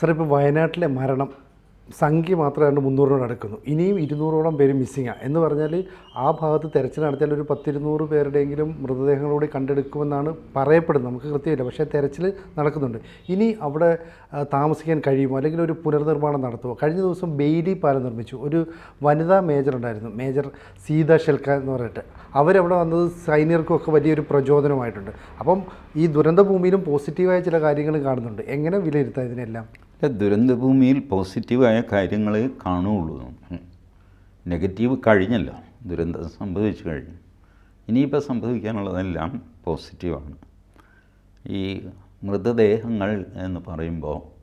Sir ഇപ്പോൾ വയനാട്ടിലെ മരണം സംഖ്യ മാത്രമാണ് മുന്നൂറിനോട് അടുക്കുന്നു. ഇനിയും ഇരുന്നൂറോളം പേര് മിസ്സിങ്ങാണ് എന്ന് പറഞ്ഞാൽ ആ ഭാഗത്ത് തെരച്ചിൽ നടത്തിയാൽ ഒരു പത്തിരുന്നൂറ് പേരുടെയെങ്കിലും മൃതദേഹങ്ങളോട് കണ്ടെടുക്കുമെന്നാണ് പറയപ്പെടുന്നത്. നമുക്ക് കൃത്യമില്ല. പക്ഷേ തെരച്ചിൽ നടക്കുന്നുണ്ട്. ഇനി അവിടെ താമസിക്കാൻ കഴിയുമോ? അല്ലെങ്കിൽ ഒരു പുനർനിർമ്മാണം നടത്തുമോ? കഴിഞ്ഞ ദിവസം ബെയ്ലി പാലം നിർമ്മിച്ചു. ഒരു വനിതാ മേജർ ഉണ്ടായിരുന്നു. മേജർ സീത ഷെൽക്ക എന്ന് പറഞ്ഞിട്ട്. അവരവിടെ വന്നത് സൈനികർക്കൊക്കെ വലിയൊരു പ്രചോദനമായിട്ടുണ്ട്. അപ്പം ഈ ദുരന്ത ഭൂമിയിലും പോസിറ്റീവായ ചില കാര്യങ്ങൾ കാണുന്നുണ്ട്. എങ്ങനെ വിലയിരുത്താം ഇതിനെല്ലാം? ദുരന്തഭൂമിയിൽ പോസിറ്റീവായ കാര്യങ്ങളെ കാണുകയുള്ളൂ. നെഗറ്റീവ് കഴിഞ്ഞല്ലോ. ദുരന്തം സംഭവിച്ചു കഴിഞ്ഞു. ഇനിയിപ്പോൾ സംഭവിക്കാനുള്ളതെല്ലാം പോസിറ്റീവാണ്. ഈ മൃതദേഹങ്ങൾ എന്ന് പറയുമ്പോൾ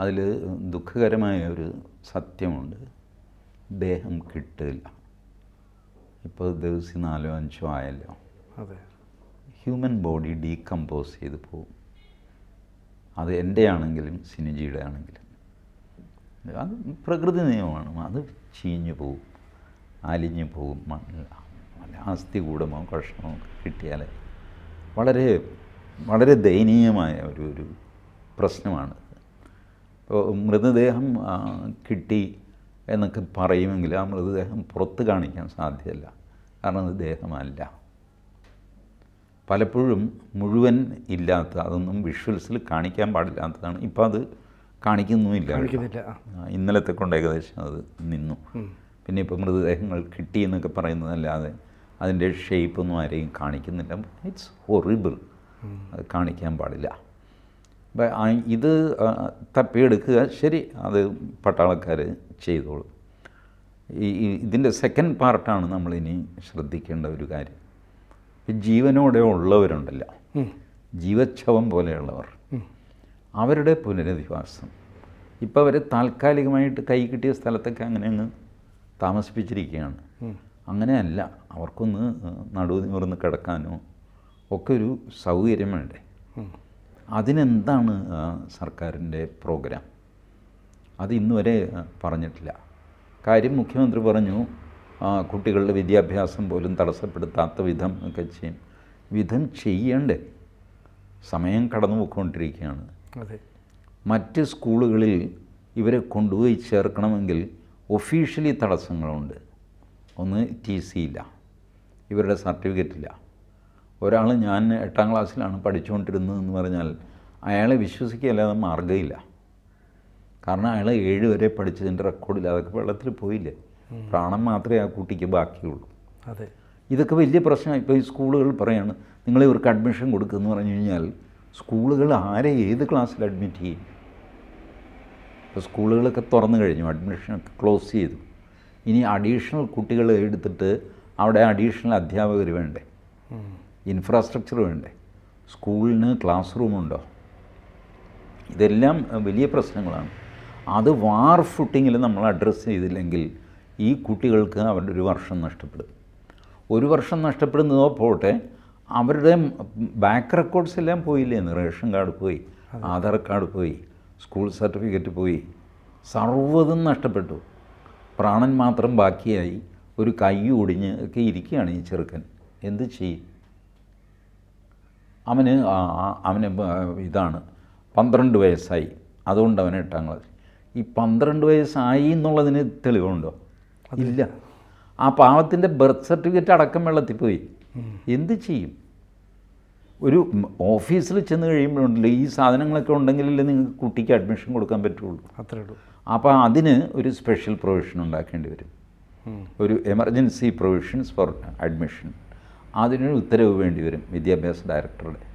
അതിൽ ദുഃഖകരമായ ഒരു സത്യമുണ്ട്. ദേഹം കിട്ടില്ല. ഇപ്പോൾ ദിവസം നാലോ അഞ്ചോ ആയല്ലോ. അതെ. ഹ്യൂമൻ ബോഡി ഡീകമ്പോസ് ചെയ്ത് പോകും. അത് എന്റെ ആണെങ്കിലും സിനിജിയുടെ ആണെങ്കിലും അത് പ്രകൃതി നിയമമാണ്. അത് ചീഞ്ഞു പോകും അലിഞ്ഞു പോകും മണ്ണിൽ അസ്ഥി കൂടമോ കഷ്ണമോ കിട്ടിയാൽ വളരെ വളരെ ദയനീയമായ ഒരു ഒരു പ്രശ്നമാണ്. ഇപ്പോൾ മൃതദേഹം കിട്ടി എന്നൊക്കെ പറയുമെങ്കിൽ ആ മൃതദേഹം പുറത്ത് കാണിക്കാൻ സാധ്യമല്ല. കാരണം അത് ദേഹമല്ല. പലപ്പോഴും മുഴുവൻ ഇല്ലാത്ത അതൊന്നും വിഷ്വൽസിൽ കാണിക്കാൻ പാടില്ലാത്തതാണ്. ഇപ്പം അത് കാണിക്കുന്നുമില്ല. ഇന്നലത്തെ കൊണ്ട് ഏകദേശം അത് നിന്നു. പിന്നെ ഇപ്പോൾ മൃതദേഹങ്ങൾ കിട്ടി എന്നൊക്കെ പറയുന്നതല്ലാതെ അതിന്റെ ഷേപ്പൊന്നും ആരെയും കാണിക്കുന്നില്ല. ഇറ്റ്സ് ഹൊറിബിൾ അത് കാണിക്കാൻ പാടില്ല. ഇത് തപ്പിയെടുക്കുക. ശരി അത് പട്ടാളക്കാർ ചെയ്തോളും. ഈ ഇതിന്റെ സെക്കൻഡ് പാർട്ടാണ് നമ്മളിനി ശ്രദ്ധിക്കേണ്ട ഒരു കാര്യം. ജീവനോടെ ഉള്ളവരുണ്ടല്ല. ജീവച്ഛവം പോലെയുള്ളവർ. അവരുടെ പുനരധിവാസം. ഇപ്പോൾ അവർ താൽക്കാലികമായിട്ട് കൈ കിട്ടിയ സ്ഥലത്തൊക്കെ അങ്ങനെ അങ്ങ് താമസിപ്പിച്ചിരിക്കുകയാണ്. അങ്ങനെയല്ല. അവർക്കൊന്ന് നടുവ് നിവർന്ന് കിടക്കാനോ ഒക്കെ ഒരു സൗകര്യം വേണ്ടേ. അതിനെന്താണ് സർക്കാരിന്റെ പ്രോഗ്രാം? അത് ഇന്നുവരെ പറഞ്ഞിട്ടില്ല. കാര്യം മുഖ്യമന്ത്രി പറഞ്ഞു കുട്ടികളുടെ വിദ്യാഭ്യാസം പോലും തടസ്സപ്പെടുത്താത്ത വിധം ഒക്കെ ചെയ്യും. വിധം ചെയ്യണ്ടേ? സമയം കടന്നു പോയിക്കൊണ്ടിരിക്കുകയാണ് മറ്റ് സ്കൂളുകളിൽ ഇവരെ കൊണ്ടുപോയി ചേർക്കണമെങ്കിൽ ഒഫീഷ്യലി തടസ്സങ്ങളുണ്ട്. ഒന്ന് ടി സി ഇല്ല. ഇവരുടെ സർട്ടിഫിക്കറ്റ് ഇല്ല. ഒരാൾ ഞാൻ എട്ടാം ക്ലാസ്സിലാണ് പഠിച്ചുകൊണ്ടിരുന്നതെന്ന് പറഞ്ഞാൽ അയാളെ വിശ്വസിക്കുകയല്ലാതെ മാർഗമില്ല. കാരണം അയാൾ ഏഴ് വരെ പഠിച്ചതിന്റെ റെക്കോർഡില്ല അതൊക്കെ വെള്ളത്തിൽ പോയില്ലേ? പ്രാണം മാത്രമേ ആ കുട്ടിക്ക് ബാക്കിയുള്ളൂ. അതെ. ഇതൊക്കെ വലിയ പ്രശ്നമാണ് ഇപ്പോൾ ഈ സ്കൂളുകൾ പറയാണ് നിങ്ങൾ ഇവർക്ക് അഡ്മിഷൻ കൊടുക്കുമെന്ന് പറഞ്ഞു കഴിഞ്ഞാൽ സ്കൂളുകൾ ആരെ ഏത് ക്ലാസ്സിൽ അഡ്മിറ്റ് ചെയ്യും? ഇപ്പോൾ സ്കൂളുകളൊക്കെ തുറന്നു കഴിഞ്ഞു അഡ്മിഷനൊക്കെ ക്ലോസ് ചെയ്തു. ഇനി അഡീഷണൽ കുട്ടികളെ എടുത്തിട്ട് അവിടെ അഡീഷണൽ അധ്യാപകർ വേണ്ടേ? ഇൻഫ്രാസ്ട്രക്ചർ വേണ്ടേ? സ്കൂളിന് ക്ലാസ് റൂമുണ്ടോ ഇതെല്ലാം വലിയ പ്രശ്നങ്ങളാണ്. അത് വാർ ഫുട്ടിങ്ങിൽ നമ്മൾ അഡ്രസ്സ് ചെയ്തില്ലെങ്കിൽ ഈ കുട്ടികൾക്ക് അവരുടെ ഒരു വർഷം നഷ്ടപ്പെടും. ഒരു വർഷം നഷ്ടപ്പെടുന്നതോ പോട്ടെ അവരുടെ ബാക്ക് റെക്കോർഡ്സ് എല്ലാം പോയില്ലേ? റേഷൻ കാർഡ് പോയി ആധാർ കാർഡ് പോയി സ്കൂൾ സർട്ടിഫിക്കറ്റ് പോയി സർവതും നഷ്ടപ്പെട്ടു. പ്രാണൻ മാത്രം ബാക്കിയായി ഒരു കൈ ഒടിഞ്ഞ് ഒക്കെ ഇരിക്കുകയാണ് ഈ ചെറുക്കൻ. എന്ത് ചെയ്യും? അവന് അവന് ഇതാണ് പന്ത്രണ്ട് വയസ്സായി. അതുകൊണ്ട് അവൻ എട്ടാം ക്ലാസ് ഈ പന്ത്രണ്ട് വയസ്സായി എന്നുള്ളതിന് തെളിവുണ്ടോ? ഇല്ല. ആ പാവത്തിന്റെ ബർത്ത് സർട്ടിഫിക്കറ്റ് അടക്കം വെള്ളത്തിൽ പോയി. എന്ത് ചെയ്യും? ഒരു ഓഫീസിൽ ചെന്ന് കഴിയുമ്പോഴുണ്ടല്ലോ ഈ സാധനങ്ങളൊക്കെ ഉണ്ടെങ്കിലല്ലേ നിങ്ങൾക്ക് കുട്ടിക്ക് അഡ്മിഷൻ കൊടുക്കാൻ പറ്റുള്ളൂ. അത്രേ ഉള്ളൂ. അപ്പോൾ അതിന് ഒരു സ്പെഷ്യൽ പ്രൊവിഷൻ ഉണ്ടാക്കേണ്ടി വരും. ഒരു എമർജൻസി പ്രൊവിഷൻസ് ഫോർ അഡ്മിഷൻ അതിനൊരു ഉത്തരവ് വേണ്ടി വരും വിദ്യാഭ്യാസ ഡയറക്ടറുടെ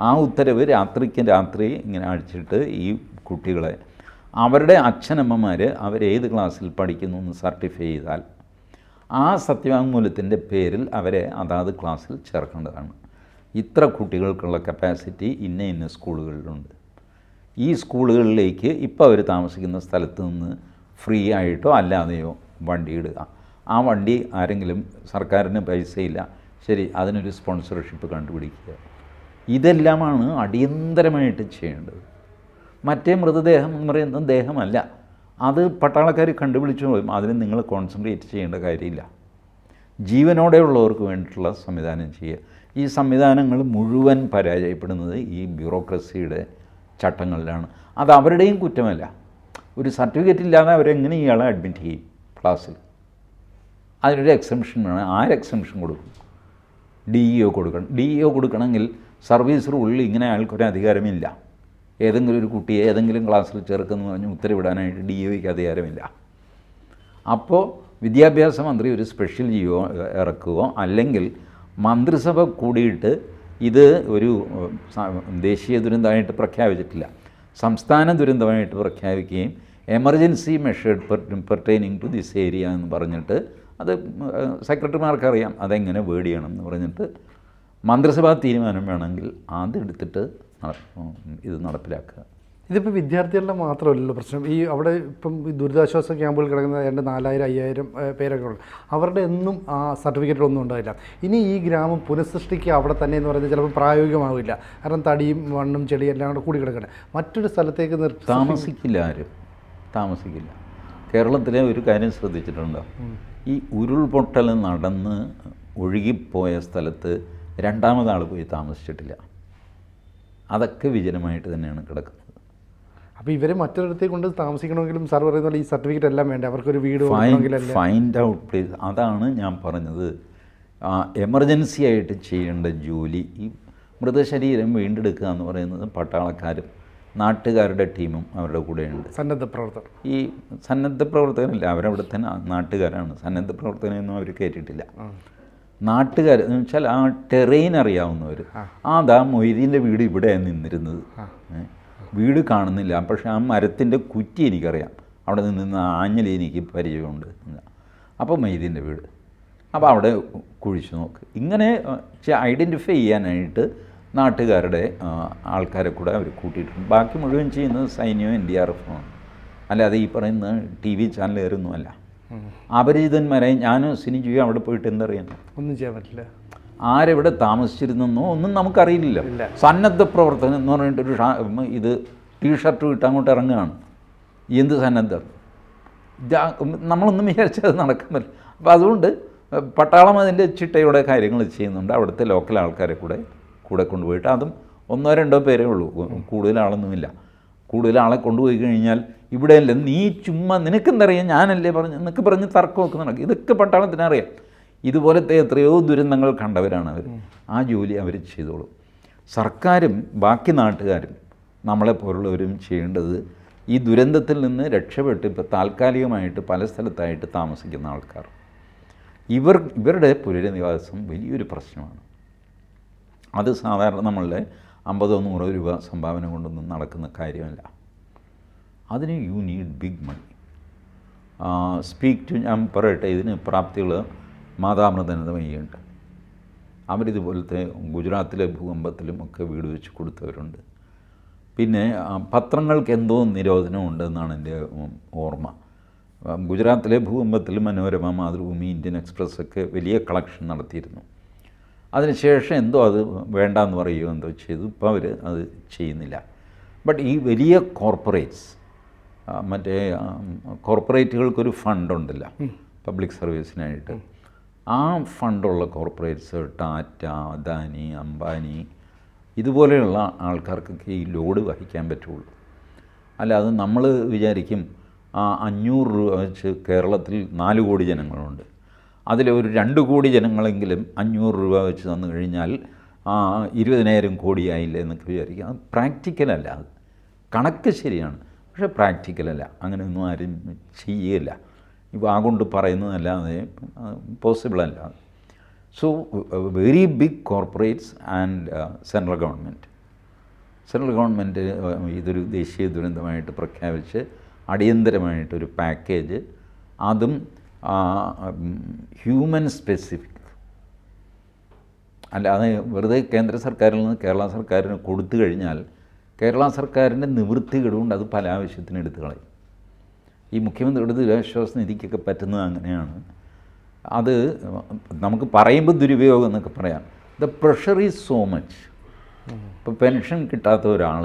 ആ ഉത്തരവ് രാത്രിക്ക് രാത്രി ഇങ്ങനെ അടിച്ചിട്ട് ഈ കുട്ടികളെ അവരുടെ അച്ഛനമ്മമാർ അവരേത് ക്ലാസ്സിൽ പഠിക്കുന്നു എന്ന് സർട്ടിഫൈ ചെയ്താൽ ആ സത്യവാങ്മൂലത്തിന്റെ പേരിൽ അവരെ അതാത് ക്ലാസ്സിൽ ചേർക്കേണ്ടതാണ്. ഇത്ര കുട്ടികൾക്കുള്ള കപ്പാസിറ്റി ഇന്ന ഇന്ന സ്കൂളുകളിലുണ്ട്. ഈ സ്കൂളുകളിലേക്ക് ഇപ്പോൾ അവർ താമസിക്കുന്ന സ്ഥലത്ത് നിന്ന് ഫ്രീ ആയിട്ടോ അല്ലാതെയോ വണ്ടി ഇടുക. ആ വണ്ടി ആരെങ്കിലും സർക്കാരിന് പൈസയില്ല ശരി അതിനൊരു സ്പോൺസർഷിപ്പ് കണ്ടുപിടിക്കുക. ഇതെല്ലാമാണ് അടിയന്തരമായിട്ട് ചെയ്യേണ്ടത്. മറ്റേ മൃതദേഹം എന്ന് പറയുന്നത് ദേഹമല്ല. അത് പട്ടാളക്കാർ കണ്ടുപിടിച്ചു പോലും അതിന് നിങ്ങൾ കോൺസെൻട്രേറ്റ് ചെയ്യേണ്ട കാര്യമില്ല. ജീവനോടെയുള്ളവർക്ക് വേണ്ടിയിട്ടുള്ള സംവിധാനം ചെയ്യുക. ഈ സംവിധാനങ്ങൾ മുഴുവൻ പരാജയപ്പെടുന്നത് ഈ ബ്യൂറോക്രസിയുടെ ചട്ടങ്ങളിലാണ്. അത് അവരുടെയും കുറ്റമല്ല. ഒരു സർട്ടിഫിക്കറ്റ് ഇല്ലാതെ അവരെങ്ങനെ ഇയാളെ അഡ്മിറ്റ് ചെയ്യും? ക്ലാസ്സിൽ. അതിനൊരു എക്സംഷൻ വേണം. ആര് എക്സംഷൻ കൊടുക്കും? ഡി ഇ ഒ കൊടുക്കണം. ഡി ഇ ഒ കൊടുക്കണമെങ്കിൽ സർവീസ് റൂളിൽ ഇങ്ങനെ അയാൾക്കൊരു അധികാരമില്ല ഏതെങ്കിലും ഒരു കുട്ടിയെ ഏതെങ്കിലും ക്ലാസ്സിൽ ചേർക്കുന്നു പറഞ്ഞ് ഉത്തരവിടാനായിട്ട് ഡി ഒ ഒയ്ക്ക് അധികാരമില്ല. അപ്പോൾ വിദ്യാഭ്യാസ മന്ത്രി ഒരു സ്പെഷ്യൽ ജിയോ ഇറക്കുകയോ അല്ലെങ്കിൽ മന്ത്രിസഭ കൂടിയിട്ട് ഇത് ഒരു ദേശീയ ദുരന്തമായിട്ട് പ്രഖ്യാപിച്ചിട്ടില്ല. സംസ്ഥാന ദുരന്തമായിട്ട് പ്രഖ്യാപിക്കുകയും emergency measured pertaining to this area എന്ന് പറഞ്ഞിട്ട് അത് സെക്രട്ടറിമാർക്കറിയാം അതെങ്ങനെ ചെയ്യണം എന്ന് പറഞ്ഞിട്ട് മന്ത്രിസഭാ തീരുമാനം വേണമെങ്കിൽ അതെടുത്തിട്ട് ഇത് നടപ്പിലാക്കുക. ഇതിപ്പോൾ വിദ്യാർത്ഥികളുടെ മാത്രമല്ലല്ലോ പ്രശ്നം. ഈ അവിടെ ഇപ്പം ഈ ദുരിതാശ്വാസ ക്യാമ്പുകൾ കിടക്കുന്ന രണ്ട് നാലായിരം അയ്യായിരം പേരൊക്കെ ഉള്ളു. അവരുടെ ഒന്നും ആ സർട്ടിഫിക്കറ്റിലൊന്നും ഉണ്ടാവില്ല. ഇനി ഈ ഗ്രാമം പുനഃസൃഷ്ടിക്കുക അവിടെ തന്നെ എന്ന് പറയുന്നത് ചിലപ്പോൾ പ്രായോഗികമാവില്ല. കാരണം തടിയും മണ്ണും ചെളിയും എല്ലാം കൂടെ കൂടി കിടക്കണേ മറ്റൊരു സ്ഥലത്തേക്ക് നിർത്തി താമസിക്കില്ല ആരും. താമസിക്കില്ല. കേരളത്തിലെ ഒരു കാര്യം ശ്രദ്ധിച്ചിട്ടുണ്ടോ? ഈ ഉരുൾപൊട്ടൽ നടന്ന് ഒഴുകിപ്പോയ സ്ഥലത്ത് രണ്ടാമതാൾ പോയി താമസിച്ചിട്ടില്ല. അതൊക്കെ വിജനമായിട്ട് തന്നെയാണ് കിടക്കുന്നത്. അപ്പോൾ ഇവരെ മറ്റൊരിടത്തേക്ക് കൊണ്ട് താമസിക്കണമെങ്കിലും സാർ പറയുന്ന പോലെ ഈ സർട്ടിഫിക്കറ്റ് എല്ലാം വേണ്ട? അവർക്കൊരു വീട് ഫൈൻഡ് ഫൈൻഡ് ഔട്ട് പ്ലീസ് അതാണ് ഞാൻ പറഞ്ഞത്. എമർജൻസി ആയിട്ട് ചെയ്യേണ്ട ജോലി ഈ മൃതശരീരം വീണ്ടെടുക്കുക എന്ന് പറയുന്നത് പട്ടാളക്കാരും നാട്ടുകാരുടെ ടീമും അവരുടെ കൂടെയുണ്ട്. സന്നദ്ധ പ്രവർത്തകർ. ഈ സന്നദ്ധ പ്രവർത്തകരല്ല അവരവിടെ തന്നെ നാട്ടുകാരാണ്. സന്നദ്ധ പ്രവർത്തകനെയൊന്നും അവർ കയറ്റിയിട്ടില്ല നാട്ടുകാർ എന്ന് വെച്ചാൽ ആ ടെറൈൻ അറിയാവുന്നവർ ആ. ദാ മൊയ്തീന്റെ വീട് ഇവിടെയാണ് നിന്നിരുന്നത്. വീട് കാണുന്നില്ല. പക്ഷെ ആ മരത്തിന്റെ കുറ്റി എനിക്കറിയാം. അവിടെ നിന്ന് ആഞ്ഞലി എനിക്ക് പരിചയമുണ്ട്. അപ്പോൾ മൊയ്തീന്റെ വീട്. അപ്പോൾ അവിടെ കുഴിച്ചു നോക്ക്. ഇങ്ങനെ ഐഡന്റിഫൈ ചെയ്യാനായിട്ട് നാട്ടുകാരുടെ ആൾക്കാരെ കൂടെ അവർ കൂട്ടിയിട്ടുണ്ട്. ബാക്കി മുഴുവൻ ചെയ്യുന്നത് സൈന്യവും എൻ ഡി ആർ എഫുമാണ് അല്ലാതെ ഈ പറയുന്ന ടി വി ചാനലുകാരൊന്നുമല്ല അപരിചിതന്മാരെ ഞാനും സിനിജിയും അവിടെ പോയിട്ട് എന്തറിയാം ഒന്നും ചെയ്യാൻ പറ്റില്ല. ആരെവിടെ താമസിച്ചിരുന്നോ ഒന്നും നമുക്കറിയില്ല സന്നദ്ധ പ്രവർത്തനം എന്ന് പറഞ്ഞിട്ട് ഒരു ടീ ഇത് ടീഷർട്ട് ഇട്ട് അങ്ങോട്ട് ഇറങ്ങുകയാണ്. എന്ത് സന്നദ്ധം? നമ്മളൊന്നും വിചാരിച്ചത് നടക്കാൻ പറ്റില്ല. അപ്പോൾ അതുകൊണ്ട് പട്ടാളം അതിന്റെ ചിട്ടയോടെ കാര്യങ്ങൾ ചെയ്യുന്നുണ്ട്. അവിടുത്തെ ലോക്കൽ ആൾക്കാരെ കൂടെ കൂടെ കൊണ്ടുപോയിട്ട് അതും ഒന്നോ രണ്ടോ പേരേ ഉള്ളൂ. കൂടുതൽ ആളൊന്നുമില്ല. കൂടുതൽ ആളെ കൊണ്ടുപോയി കഴിഞ്ഞാൽ ഇവിടെയല്ല നീ ചുമ്മാ നിനക്കെന്തറിയാം? ഞാനല്ലേ പറഞ്ഞു നിനക്ക് പറഞ്ഞ് തർക്കമൊക്കെ നടക്കും. ഇതൊക്കെ പട്ടാളത്തിനറിയാം ഇതുപോലത്തെ എത്രയോ ദുരന്തങ്ങൾ കണ്ടവരാണ് അവർ ആ ജോലി അവർ ചെയ്തോളും. സർക്കാരും ബാക്കി നാട്ടുകാരും നമ്മളെപ്പോലുള്ളവരും ചെയ്യേണ്ടത് ഈ ദുരന്തത്തിൽ നിന്ന് രക്ഷപ്പെട്ട് ഇപ്പോൾ താൽക്കാലികമായിട്ട് പല സ്ഥലത്തായിട്ട് താമസിക്കുന്ന ആൾക്കാർ. ഇവർ ഇവരുടെ പുനരധിവാസം വലിയൊരു പ്രശ്നമാണ്. അത് സാധാരണ നമ്മളുടെ അമ്പതോ നൂറോ രൂപ സംഭാവന കൊണ്ടൊന്നും നടക്കുന്ന കാര്യമല്ല. അതിന് you need big money speak to ഞാൻ പറയട്ടെ ഇതിന് പ്രാപ്തികൾ മാതാമൃതനതമയ്യുണ്ട് അവരിതുപോലത്തെ ഗുജറാത്തിലെ ഭൂകമ്പത്തിലും ഒക്കെ വീട് വെച്ച് കൊടുത്തവരുണ്ട്. പിന്നെ പത്രങ്ങൾക്ക് എന്തോ നിരോധനം ഉണ്ടെന്നാണ് എന്റെ ഓർമ്മ. ഗുജറാത്തിലെ ഭൂകമ്പത്തിൽ മനോരമ മാതൃഭൂമി ഇന്ത്യൻ എക്സ്പ്രസ് ഒക്കെ വലിയ കളക്ഷൻ നടത്തിയിരുന്നു. അതിനുശേഷം എന്തോ അത് വേണ്ടാന്ന് പറയുകയോ എന്തോ ചെയ്തു. ഇപ്പോൾ അവർ അത് ചെയ്യുന്നില്ല. ബട്ട് ഈ വലിയ കോർപ്പറേറ്റ്സ് മറ്റേ കോർപ്പറേറ്റുകൾക്കൊരു ഫണ്ടുണ്ടല്ലോ. പബ്ലിക് സർവീസിനായിട്ട് ആ ഫണ്ടുള്ള കോർപ്പറേറ്റ്സ് ടാറ്റ അദാനി അംബാനി ഇതുപോലെയുള്ള ആൾക്കാർക്കൊക്കെ ഈ ലോഡ് വഹിക്കാൻ പറ്റുള്ളൂ. അത് നമ്മൾ വിചാരിക്കും ആ അഞ്ഞൂറ് രൂപ വെച്ച് കേരളത്തിൽ നാല് കോടി ജനങ്ങളുണ്ട്. അതിൽ ഒരു രണ്ട് കോടി ജനങ്ങളെങ്കിലും അഞ്ഞൂറ് രൂപ വെച്ച് തന്നു കഴിഞ്ഞാൽ ഇരുപതിനായിരം കോടിയായില്ലേ എന്നൊക്കെ വിചാരിക്കുക അത് പ്രാക്ടിക്കലല്ല. അത് കണക്ക് ശരിയാണ്. പക്ഷേ പ്രാക്ടിക്കലല്ല. അങ്ങനെയൊന്നും ആരും ഇപ്പോൾ ആ കൊണ്ട് പറയുന്നതല്ലാതെ പോസിബിളല്ല. So very big corporates and central government central government ഇതൊരു ദേശീയ ദുരന്തമായിട്ട് പ്രഖ്യാപിച്ച് അടിയന്തരമായിട്ടൊരു പാക്കേജ് അതും ഹ്യൂമൻ സ്പെസിഫിക് അല്ലാതെ വെറുതെ കേന്ദ്ര സർക്കാരിൽ നിന്ന് കേരള സർക്കാരിന് കൊടുത്തു കഴിഞ്ഞാൽ കേരള സർക്കാരിന്റെ നിവൃത്തികേടുകൊണ്ട് അത് പല ആവശ്യത്തിന് എടുത്തു കളയും. ഈ മുഖ്യമന്ത്രിയുടെ ദുരിതാശ്വാസ നിധിക്കൊക്കെ പറ്റുന്നത് അങ്ങനെയാണ്. അത് നമുക്ക് പറയുമ്പോൾ ദുരുപയോഗം എന്നൊക്കെ പറയാം. The pressure is so much ഇപ്പോൾ പെൻഷൻ കിട്ടാത്ത ഒരാൾ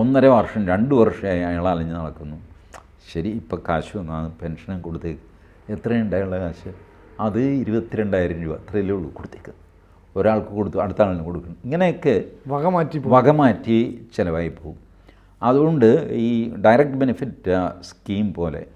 ഒന്നര വർഷം രണ്ട് വർഷമായി അയാൾ അലഞ്ഞ് നടക്കുന്നു. ശരി ഇപ്പോൾ കാശ് വന്നാൽ പെൻഷനും കൊടുത്തേക്ക്. എത്രയുണ്ട് ഉണ്ടായുള്ള കാശ്? അത് ഇരുപത്തിരണ്ടായിരം രൂപ. അത്രയല്ലേ ഉള്ളൂ കൊടുത്തേക്ക്. ഒരാൾക്ക് കൊടുത്തു അടുത്ത ആളിന് കൊടുക്കണം. ഇങ്ങനെയൊക്കെ വക മാറ്റി വക മാറ്റി ചിലവായി പോകും. അതുകൊണ്ട് ഈ ഡയറക്റ്റ് ബെനിഫിറ്റ് സ്കീം പോലെ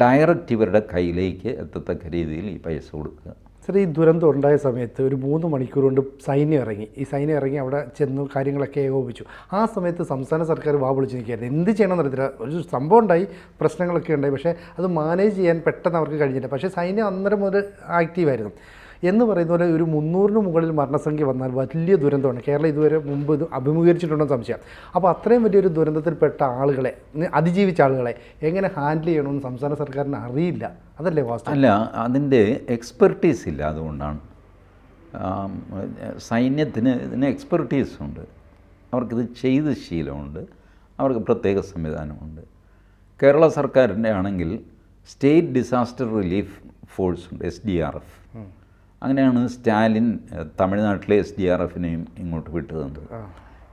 ഡയറക്റ്റ് ഇവരുടെ കയ്യിലേക്ക് എത്തത്തക്ക രീതിയിൽ ഈ പൈസ കൊടുക്കുക. സർ ഈ ദുരന്തം ഉണ്ടായ സമയത്ത് ഒരു മൂന്ന് മണിക്കൂർ കൊണ്ട് സൈന്യം ഇറങ്ങി. ഈ സൈന്യം ഇറങ്ങി അവിടെ ചെന്നു കാര്യങ്ങളൊക്കെ ഏകോപിച്ചു ആ സമയത്ത് സംസ്ഥാന സർക്കാർ വാ പൊളിച്ച് നിൽക്കുകയായിരുന്നു എന്ത് ചെയ്യണമെന്ന് അറിയത്തില്ല. ഒരു സംഭവം ഉണ്ടായി പ്രശ്നങ്ങളൊക്കെ ഉണ്ടായി. പക്ഷേ അത് മാനേജ് ചെയ്യാൻ പെട്ടെന്ന് അവർക്ക് കഴിഞ്ഞില്ല. പക്ഷേ സൈന്യം അന്നേരം മുതൽ ആക്റ്റീവായിരുന്നു എന്ന് പറയുന്ന പോലെ ഒരു മുന്നൂറിന് മുകളിൽ മരണസംഖ്യ വന്നാൽ വലിയ ദുരന്തമാണ്. കേരളം ഇതുവരെ മുമ്പ് ഇത് അഭിമുഖീകരിച്ചിട്ടുണ്ടെന്ന് സംശയം അപ്പോൾ അത്രയും വലിയൊരു ദുരന്തത്തിൽപ്പെട്ട ആളുകളെ അതിജീവിച്ച ആളുകളെ എങ്ങനെ ഹാൻഡിൽ ചെയ്യണമെന്ന് സംസ്ഥാന സർക്കാരിന് അറിയില്ല? അതല്ലേ വാസ്തവം? അല്ല അതിന്റെ എക്സ്പെർട്ടീസ് ഇല്ല അതുകൊണ്ടാണ്. സൈന്യത്തിന് ഇതിന് എക്സ്പെർട്ടീസ് ഉണ്ട്. അവർക്കിത് ചെയ്ത് ശീലമുണ്ട്. അവർക്ക് പ്രത്യേക സംവിധാനമുണ്ട്. കേരള സർക്കാരിന്റെ ആണെങ്കിൽ സ്റ്റേറ്റ് ഡിസാസ്റ്റർ റിലീഫ് ഫോഴ്സ് ഉണ്ട് എസ് ഡി ആർ എഫ് അങ്ങനെയാണ് സ്റ്റാലിൻ തമിഴ്നാട്ടിലെ എസ് ഡി ആർ എഫിനെയും ഇങ്ങോട്ട് വിട്ടു തന്നത്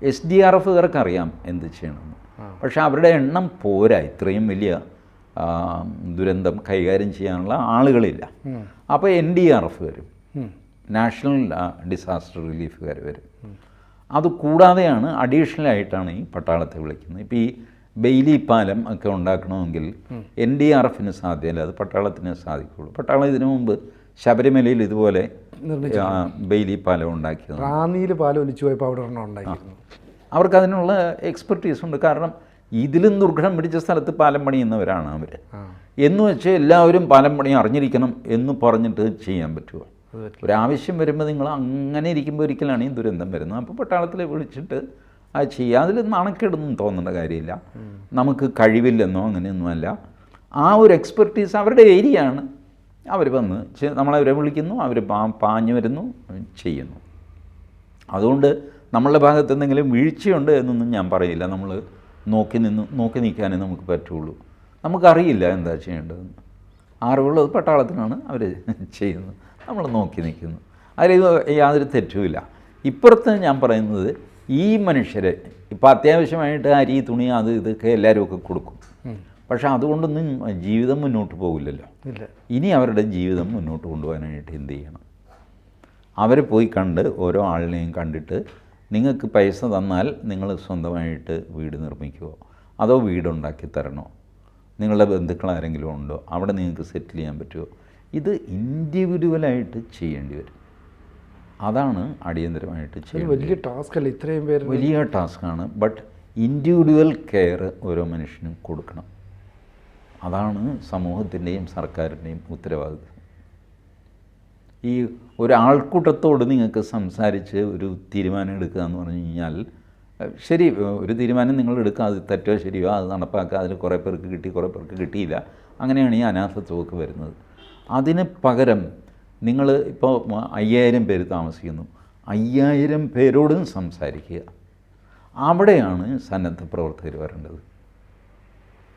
എസ് ഡി ആർ എഫുകാർക്ക് അറിയാം എന്ത് ചെയ്യണമെന്ന്. പക്ഷെ അവരുടെ എണ്ണം പോരാ. ഇത്രയും വലിയ ദുരന്തം കൈകാര്യം ചെയ്യാനുള്ള ആളുകളില്ല. അപ്പോൾ എൻ ഡി ആർ എഫ് വരും. നാഷണൽ ഡിസാസ്റ്റർ റിലീഫുകാർ വരും. അത് കൂടാതെയാണ് അഡീഷണൽ ആയിട്ടാണ് ഈ പട്ടാളത്തെ വിളിക്കുന്നത്. ഇപ്പോൾ ഈ ബെയിലി പാലം ഒക്കെ ഉണ്ടാക്കണമെങ്കിൽ എൻ ഡി ആർ എഫിന് സാധ്യമല്ല? അത് പട്ടാളത്തിന് സാധിക്കുള്ളൂ പട്ടാളം ഇതിനു മുമ്പ് ശബരിമലയിൽ ഇതുപോലെ ബെയിലി പാലം ഉണ്ടാക്കിയത് റാന്നിയിൽ പാലം ഒലിച്ചു പോയപ്പോൾ അവിടെ ഒരെണ്ണം ഉണ്ടായിരുന്നു അവർക്ക് അതിനുള്ള എക്സ്പെർട്ടീസ് ഉണ്ട്. കാരണം ഇതിലും ദുർഘടം പിടിച്ച സ്ഥലത്ത് പാലം പണിയുന്നവരാണ് അവർ എന്ന് വെച്ച് എല്ലാവരും പാലം പണി അറിഞ്ഞിരിക്കണം എന്ന് പറഞ്ഞിട്ട് ചെയ്യാൻ പറ്റുമോ ഒരാവശ്യം വരുമ്പോൾ നിങ്ങൾ അങ്ങനെ ഇരിക്കുമ്പോൾ ഒരിക്കലാണ് ഈ ദുരന്തം വരുന്നത്. അപ്പോൾ പട്ടാളത്തിൽ വിളിച്ചിട്ട് അത് ചെയ്യുക അതിൽ നാണക്കേടൊന്നും തോന്നേണ്ട കാര്യമില്ല. നമുക്ക് കഴിവില്ലെന്നോ അങ്ങനെയൊന്നുമല്ല. ആ ഒരു എക്സ്പെർട്ടീസ് അവരുടെ ഏരിയ ആണ്. അവർ വന്ന് നമ്മളവരെ വിളിക്കുന്നു അവർ പാ പാഞ്ഞു വരുന്നു ചെയ്യുന്നു. അതുകൊണ്ട് നമ്മളുടെ ഭാഗത്ത് എന്തെങ്കിലും വീഴ്ചയുണ്ട് എന്നൊന്നും ഞാൻ പറയില്ല. നമ്മൾ നോക്കി നിന്ന് നോക്കി നിൽക്കാനേ നമുക്ക് പറ്റുള്ളൂ. നമുക്കറിയില്ല എന്താ ചെയ്യേണ്ടതെന്ന്. അറിവുള്ളത് പട്ടാളത്തിനാണ് അവർ ചെയ്യുന്നത്. നമ്മൾ നോക്കി നിൽക്കുന്നു. അതിൽ യാതൊരു തെറ്റുമില്ല. ഇപ്പുറത്ത് ഞാൻ പറയുന്നത് ഈ മനുഷ്യരെ ഇപ്പോൾ അത്യാവശ്യമായിട്ട് അരി തുണി അത് ഇതൊക്കെ എല്ലാവരും ഒക്കെ കൊടുക്കും. പക്ഷേ അതുകൊണ്ടൊന്നും ജീവിതം മുന്നോട്ട് പോകില്ലല്ലോ ഇല്ല. ഇനി അവരുടെ ജീവിതം മുന്നോട്ട് കൊണ്ടുപോകാനായിട്ട് എന്ത് ചെയ്യണം? അവരെ പോയി കണ്ട് ഓരോ ആളിനെയും കണ്ടിട്ട് നിങ്ങൾക്ക് പൈസ തന്നാൽ നിങ്ങൾ സ്വന്തമായിട്ട് വീട് നിർമ്മിക്കുമോ അതോ വീടുണ്ടാക്കി തരണോ? നിങ്ങളുടെ ബന്ധുക്കൾ ആരെങ്കിലും ഉണ്ടോ? അവിടെ നിങ്ങൾക്ക് സെറ്റിൽ ചെയ്യാൻ പറ്റുമോ ഇത് ഇൻഡിവിജ്വലായിട്ട് ചെയ്യേണ്ടി വരും. അതാണ് അടിയന്തരമായിട്ട് ഒരു വലിയ ടാസ്ക് അല്ല ഇത്രയും പേര് വലിയ ടാസ്ക്കാണ് ബട്ട് ഇൻഡിവിജ്വൽ കെയർ ഓരോ മനുഷ്യനും കൊടുക്കണം. അതാണ് സമൂഹത്തിന്റെയും സർക്കാരിന്റെയും ഉത്തരവാദിത്വം. ഈ ഒരാൾക്കൂട്ടത്തോട് നിങ്ങൾക്ക് സംസാരിച്ച് ഒരു തീരുമാനം എടുക്കുക എന്ന് പറഞ്ഞു കഴിഞ്ഞാൽ ശരി ഒരു തീരുമാനം നിങ്ങൾ എടുക്കുക അത് തെറ്റോ ശരിയോ അത് നടപ്പാക്കുക അതിൽ കുറേ പേർക്ക് കിട്ടി കുറേ പേർക്ക് കിട്ടിയില്ല അങ്ങനെയാണ് ഈ അനാഥത്വമൊക്കെ വരുന്നത്. അതിന് പകരം നിങ്ങൾ ഇപ്പോൾ അയ്യായിരം പേര് താമസിക്കുന്നു. അയ്യായിരം പേരോടും സംസാരിക്കുക. അവിടെയാണ് സന്നദ്ധ പ്രവർത്തകർ വരേണ്ടത്.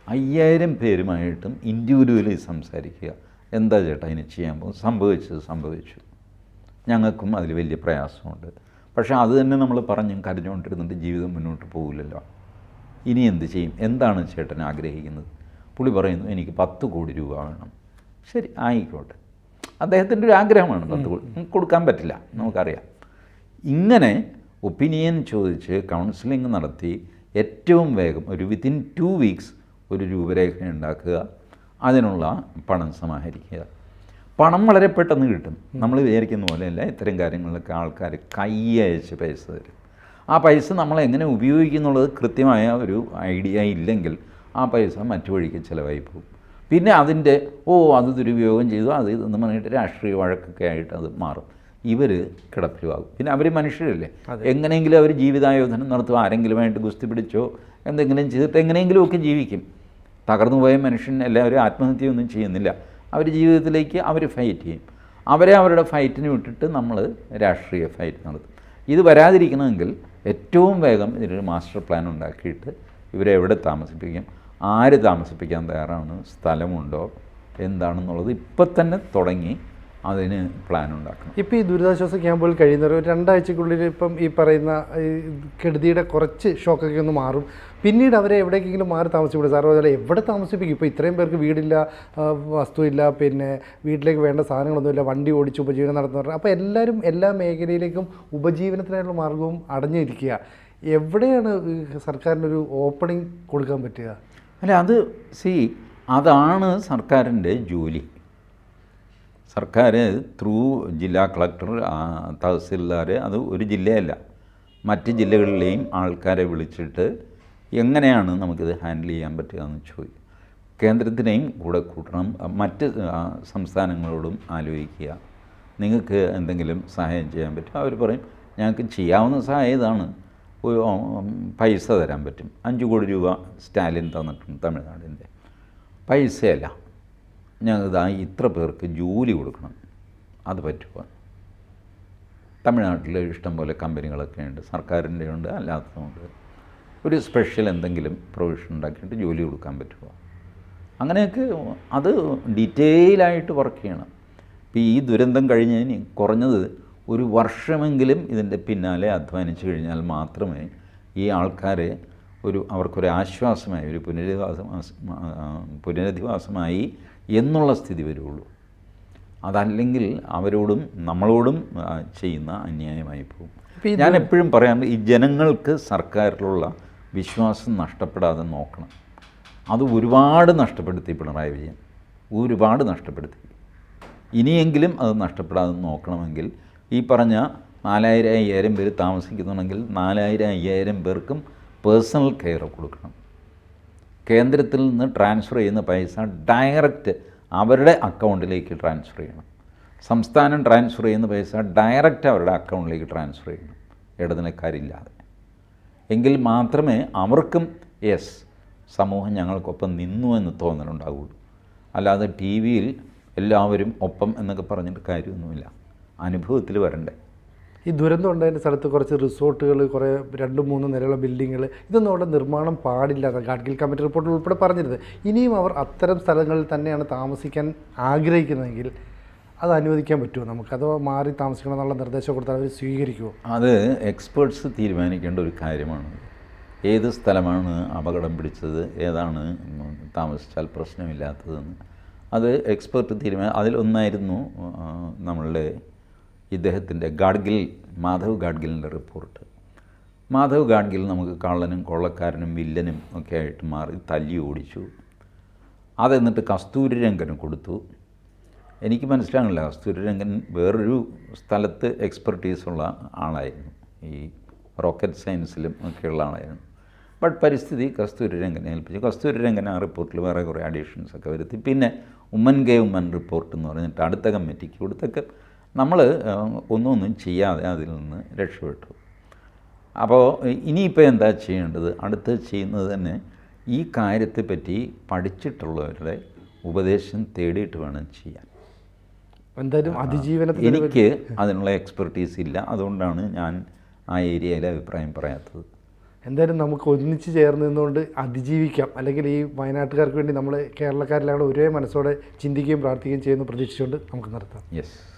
അയ്യായിരം പേരുമായിട്ടും ഇൻഡിവിജ്വലി സംസാരിക്കുക. എന്താ ചേട്ടാ ഇനി ചെയ്യാൻ പോകും സംഭവിച്ചത് സംഭവിച്ചു. ഞങ്ങൾക്കും അതിൽ വലിയ പ്രയാസമുണ്ട്. പക്ഷേ അത് തന്നെ നമ്മൾ പറഞ്ഞും കരഞ്ഞുകൊണ്ടിരുന്നിട്ട് ജീവിതം മുന്നോട്ട് പോകില്ലല്ലോ ഇനി എന്ത് ചെയ്യും? എന്താണ് ചേട്ടൻ ആഗ്രഹിക്കുന്നത്? പുള്ളി പറയുന്നു എനിക്ക് പത്ത് കോടി രൂപ വേണം. ശരി ആയിക്കോട്ടെ. അദ്ദേഹത്തിന്റെ ഒരു ആഗ്രഹമാണ് പത്ത് കോടി. കൊടുക്കാൻ പറ്റില്ല നമുക്കറിയാം. ഇങ്ങനെ ഒപ്പീനിയൻ ചോദിച്ച് കൗൺസിലിംഗ് നടത്തി ഏറ്റവും വേഗം ഒരു വിത്തിൻ ടു വീക്സ് ഒരു രൂപരേഖ ഉണ്ടാക്കുക അതിനുള്ള പണം സമാഹരിക്കുക. പണം വളരെ പെട്ടെന്ന് കിട്ടും. നമ്മൾ വിചാരിക്കുന്ന പോലെയല്ല ഇത്തരം കാര്യങ്ങളിലൊക്കെ ആൾക്കാർ കൈയയച്ച് പൈസ തരും. ആ പൈസ നമ്മൾ എങ്ങനെ ഉപയോഗിക്കുന്നുള്ളത് കൃത്യമായ ഒരു ഐഡിയ ഇല്ലെങ്കിൽ ആ പൈസ മറ്റു വഴിക്ക് ചിലവായി പോകും. പിന്നെ അതിന്റെ ഓ അത് ദുരുപയോഗം ചെയ്തു അത് ഇതെന്ന് പറഞ്ഞിട്ട് രാഷ്ട്രീയ വഴക്കൊക്കെ ആയിട്ട് അത് മാറും. ഇവർ കിടപ്പിലുമാകും. പിന്നെ അവർ മനുഷ്യരല്ലേ? എങ്ങനെയെങ്കിലും അവർ ജീവിതായോധനം നടത്തുക ആരെങ്കിലുമായിട്ട് ഗുസ്തി പിടിച്ചോ എന്തെങ്കിലും ചെയ്തിട്ട് എങ്ങനെയെങ്കിലുമൊക്കെ ജീവിക്കും. തകർന്നു പോയ മനുഷ്യൻ എല്ലാവരും ആത്മഹത്യയൊന്നും ചെയ്യുന്നില്ല. അവർ ജീവിതത്തിലേക്ക് അവർ ഫൈറ്റ് ചെയ്യും. അവരെ അവരുടെ ഫൈറ്റിന് വിട്ടിട്ട് നമ്മൾ രാഷ്ട്രീയ ഫൈറ്റ് നടത്തും. ഇത് വരാതിരിക്കണമെങ്കിൽ ഏറ്റവും വേഗം ഇതിനൊരു മാസ്റ്റർ പ്ലാൻ ഉണ്ടാക്കിയിട്ട് ഇവരെ എവിടെ താമസിപ്പിക്കും? ആര് താമസിപ്പിക്കാൻ തയ്യാറാണ്? സ്ഥലമുണ്ടോ? എന്താണെന്നുള്ളത് ഇപ്പം തന്നെ തുടങ്ങി അതിന് പ്ലാൻ ഉണ്ടാക്കണം. ഇപ്പോൾ ഈ ദുരിതാശ്വാസ ക്യാമ്പുകൾ കഴിയുന്നവർ ഒരു രണ്ടാഴ്ചക്കുള്ളിൽ ഇപ്പം ഈ പറയുന്ന ഈ കെടുതിയുടെ കുറച്ച് ഷോക്കൊക്കെ ഒന്ന് മാറും. പിന്നീട് അവരെ എവിടേക്കെങ്കിലും മാറി താമസിക്കൂടെ സാർ അതുപോലെ എവിടെ താമസിപ്പിക്കും? ഇപ്പോൾ ഇത്രയും പേർക്ക് വീടില്ല വസ്തു വസ്തുവില്ല പിന്നെ വീട്ടിലേക്ക് വേണ്ട സാധനങ്ങളൊന്നുമില്ല വണ്ടി ഓടിച്ച് ഉപജീവനം നടത്തുന്നവർ. അപ്പോൾ എല്ലാവരും എല്ലാ മേഖലയിലേക്കും ഉപജീവനത്തിനായിട്ടുള്ള മാർഗവും അടഞ്ഞിരിക്കുക. എവിടെയാണ് സർക്കാരിനൊരു ഓപ്പണിംഗ് കൊടുക്കാൻ പറ്റുക? അല്ല അത് സി അതാണ് സർക്കാരിന്റെ ജോലി. സർക്കാർ ത്രൂ ജില്ലാ കളക്ടർ തഹസീൽദാർ അത് ഒരു ജില്ലയല്ല. മറ്റ് ജില്ലകളിലെയും ആൾക്കാരെ വിളിച്ചിട്ട് എങ്ങനെയാണ് നമുക്കിത് ഹാൻഡിൽ ചെയ്യാൻ പറ്റുക എന്ന് ചോദിക്കും കേന്ദ്രത്തിനെയും കൂടെ കൂട്ടണം. മറ്റ് സംസ്ഥാനങ്ങളോടും ആലോചിക്കുക. നിങ്ങൾക്ക് എന്തെങ്കിലും സഹായം ചെയ്യാൻ പറ്റും. അവർ പറയും ഞങ്ങൾക്ക് ചെയ്യാവുന്ന സഹായം ഇതാണ്. പൈസ തരാൻ പറ്റും. അഞ്ച് കോടി രൂപ സ്റ്റാലിൻ തന്നിട്ടുണ്ട് തമിഴ്നാടിന്റെ. പൈസയല്ല. ഞങ്ങളിതാ ഇത്ര പേർക്ക് ജോലി കൊടുക്കണം. അത് പറ്റുമോ തമിഴ്നാട്ടിൽ ഇഷ്ടംപോലെ കമ്പനികളൊക്കെ ഉണ്ട്. സർക്കാരിന്റെ ഉണ്ട് അല്ലാത്തതുണ്ട് ഒരു സ്പെഷ്യൽ എന്തെങ്കിലും പ്രൊവിഷൻ ഉണ്ടാക്കിയിട്ട് ജോലി കൊടുക്കാൻ പറ്റുമോ അങ്ങനെയൊക്കെ അത് ഡീറ്റെയിലായിട്ട് വർക്ക് ചെയ്യണം. ഇപ്പോൾ ഈ ദുരന്തം കഴിഞ്ഞതിന് കുറഞ്ഞത് ഒരു വർഷമെങ്കിലും ഇതിന്റെ പിന്നാലെ അധ്വാനിച്ചു കഴിഞ്ഞാൽ മാത്രമേ ഈ ആൾക്കാരെ ഒരു അവർക്കൊരു ആശ്വാസമായി ഒരു പുനരധിവാസം പുനരധിവാസമായി എന്നുള്ള സ്ഥിതി വരുള്ളൂ അതല്ലെങ്കിൽ അവരോടും നമ്മളോടും ചെയ്യുന്ന അന്യായമായി പോകും. ഞാൻ എപ്പോഴും പറയാറുണ്ട് ഈ ജനങ്ങൾക്ക് സർക്കാരിലുള്ള വിശ്വാസം നഷ്ടപ്പെടാതെ നോക്കണം. അത് ഒരുപാട് നഷ്ടപ്പെടുത്തി പിണറായി വിജയൻ. ഒരുപാട് നഷ്ടപ്പെടുത്തി. ഇനിയെങ്കിലും അത് നഷ്ടപ്പെടാതെ നോക്കണമെങ്കിൽ ഈ പറഞ്ഞ നാലായിരം അയ്യായിരം പേര് താമസിക്കുന്നുണ്ടെങ്കിൽ നാലായിരം അയ്യായിരം പേർക്കും പേഴ്സണൽ കെയർ കൊടുക്കണം. കേന്ദ്രത്തിൽ നിന്ന് ട്രാൻസ്ഫർ ചെയ്യുന്ന പൈസ ഡയറക്റ്റ് അവരുടെ അക്കൗണ്ടിലേക്ക് ട്രാൻസ്ഫർ ചെയ്യണം. സംസ്ഥാനം ട്രാൻസ്ഫർ ചെയ്യുന്ന പൈസ ഡയറക്റ്റ് അവരുടെ അക്കൗണ്ടിലേക്ക് ട്രാൻസ്ഫർ ചെയ്യണം. ഇടനിലക്കാരില്ലാതെ. എങ്കിൽ മാത്രമേ അവർക്കും യെസ് സമൂഹം ഞങ്ങൾക്കൊപ്പം നിന്നു എന്ന് തോന്നലുണ്ടാവുള്ളൂ. അല്ലാതെ ടി വിയിൽ എല്ലാവരും ഒപ്പം എന്നൊക്കെ പറഞ്ഞിട്ട് കാര്യമൊന്നുമില്ല. അനുഭവത്തിൽ വരണ്ടേ? ഈ ദുരന്തം ഉണ്ടായിരുന്ന സ്ഥലത്ത് കുറച്ച് റിസോർട്ടുകൾ കുറേ രണ്ട് മൂന്ന് നിലയുള്ള ബിൽഡിങ്ങുകൾ ഇതൊന്നും അവിടെ നിർമ്മാണം പാടില്ല ഗാഡ്ഗിൽ കമ്മിറ്റി റിപ്പോർട്ടിൽ ഉൾപ്പെടെ പറഞ്ഞിരുന്നത്. ഇനിയും അവർ അത്തരം സ്ഥലങ്ങളിൽ തന്നെയാണ് താമസിക്കാൻ ആഗ്രഹിക്കുന്നതെങ്കിൽ അത് അനുവദിക്കാൻ പറ്റുമോ നമുക്ക്? അത് മാറി താമസിക്കണം എന്നുള്ള നിർദ്ദേശം കൊടുത്താൽ അവർ സ്വീകരിക്കുമോ? അത് എക്സ്പേർട്സ് തീരുമാനിക്കേണ്ട ഒരു കാര്യമാണ്. ഏത് സ്ഥലമാണ് അപകടം പിടിച്ചത് ഏതാണ് താമസിച്ചാൽ പ്രശ്നമില്ലാത്തതെന്ന്. അത് എക്സ്പേർട്ട് തീരുമാനം അതിലൊന്നായിരുന്നു നമ്മളുടെ ഇദ്ദേഹത്തിന്റെ ഗാഡ്ഗിൽ മാധവ് ഗാഡ്ഗിലിന്റെ റിപ്പോർട്ട്. മാധവ് ഗാഡ്ഗിൽ നമുക്ക് കള്ളനും കൊള്ളക്കാരനും വില്ലനും ഒക്കെ ആയിട്ട് മാറി തല്ലി ഓടിച്ചു. അതെന്നിട്ട് കസ്തൂരിരംഗന് കൊടുത്തു. എനിക്ക് മനസ്സിലാകുന്നില്ല കസ്തൂരിരംഗൻ വേറൊരു സ്ഥലത്ത് എക്സ്പെർട്ടീസുള്ള ആളായിരുന്നു. ഈ റോക്കറ്റ് സയൻസിലും ഒക്കെയുള്ള ആളായിരുന്നു. ബട്ട് പരിസ്ഥിതി കസ്തൂരിരംഗനെ ഏൽപ്പിച്ചു. കസ്തൂരിരംഗൻ ആ റിപ്പോർട്ടിൽ വേറെ കുറേ അഡീഷൻസ് ഒക്കെ വരുത്തി. പിന്നെ ഉമ്മൻ കെ ഉമ്മൻ റിപ്പോർട്ട് എന്ന് പറഞ്ഞിട്ട് അടുത്ത കമ്മിറ്റിക്ക് കൊടുത്തൊക്കെ നമ്മൾ ഒന്നൊന്നും ഒന്നും ചെയ്യാതെ അതിൽ നിന്ന് രക്ഷപ്പെട്ടു. അപ്പോൾ ഇനിയിപ്പോൾ എന്താ ചെയ്യേണ്ടത്? അടുത്ത് ചെയ്യുന്നത് തന്നെ ഈ കാര്യത്തെപ്പറ്റി പഠിച്ചിട്ടുള്ളവരുടെ ഉപദേശം തേടിയിട്ട് വേണം ചെയ്യാൻ. എന്തായാലും അതിജീവനത്തിന് എനിക്ക് അതിനുള്ള എക്സ്പെർട്ടീസ് ഇല്ല. അതുകൊണ്ടാണ് ഞാൻ ആ ഏരിയയിലെ അഭിപ്രായം പറയാത്തത്. എന്തായാലും നമുക്ക് ഒന്നിച്ച് ചേർന്ന് നിന്നുകൊണ്ട് അതിജീവിക്കാം. അല്ലെങ്കിൽ ഈ വയനാട്ടുകാർക്ക് വേണ്ടി നമ്മൾ കേരളക്കാരിലാണ് ഒരേ മനസ്സോടെ ചിന്തിക്കുകയും പ്രാർത്ഥിക്കുകയും ചെയ്യുന്നു പ്രതീക്ഷിച്ചുകൊണ്ട് നമുക്ക് നിർത്താം. യെസ്